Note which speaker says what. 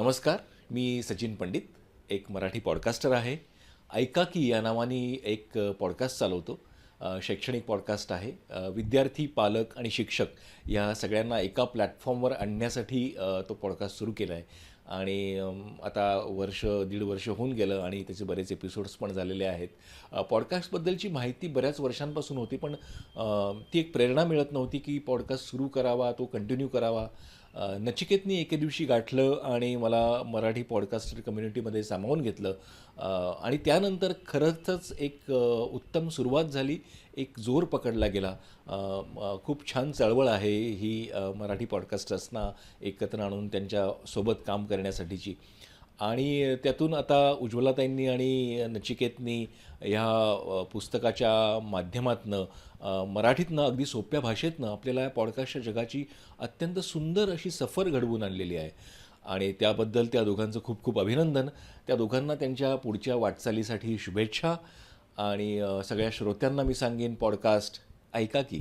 Speaker 1: नमस्कार मी सचिन पंडित एक मराठी पॉडकास्टर आहे. ऐका की या नावाने एक पॉडकास्ट चालवतो. शैक्षणिक पॉडकास्ट आहे. विद्यार्थी पालक आणि शिक्षक या सगळ्यांना एका प्लॅटफॉर्मवर आणण्यासाठी तो पॉडकास्ट सुरू केला आहे आणि आता वर्ष दीड वर्ष होऊन गेलं आणि त्याचे बरेच एपिसोड्स पण झालेले आहेत. पॉडकास्टबद्दलची माहिती बऱ्याच वर्षांपासून होती पण ती एक प्रेरणा मिळत नव्हती की पॉडकास्ट सुरू करावा तो कंटिन्यू करावा. नचिकेतनी एके दिवशी गाठलं आणि मला मराठी पॉडकास्टर कम्युनिटीमध्ये सामावून घेतलं. आणि त्यानंतर खरंच एक उत्तम सुरुवात झाली एक जोर पकडला गेला. खूप छान चळवळ आहे ही मराठी पॉडकास्टर्सना एकत्र आणून त्यांच्यासोबत काम करण्यासाठीची. आणि त्यातून आता उज्ज्वलाताईंनी आणि नचिकेतनी ह्या पुस्तकाच्या माध्यमातनं मराठीतनं अगदी सोप्या भाषेतनं आपल्याला या पॉडकास्टच्या जगाची अत्यंत सुंदर अशी सफर घडवून आणलेली आहे. आणि त्याबद्दल त्या दोघांचं खूप खूप अभिनंदन. त्या दोघांना त्यांच्या पुढच्या वाटचालीसाठी शुभेच्छा. आणि सगळ्या श्रोत्यांना मी सांगेन पॉडकास्ट ऐका की.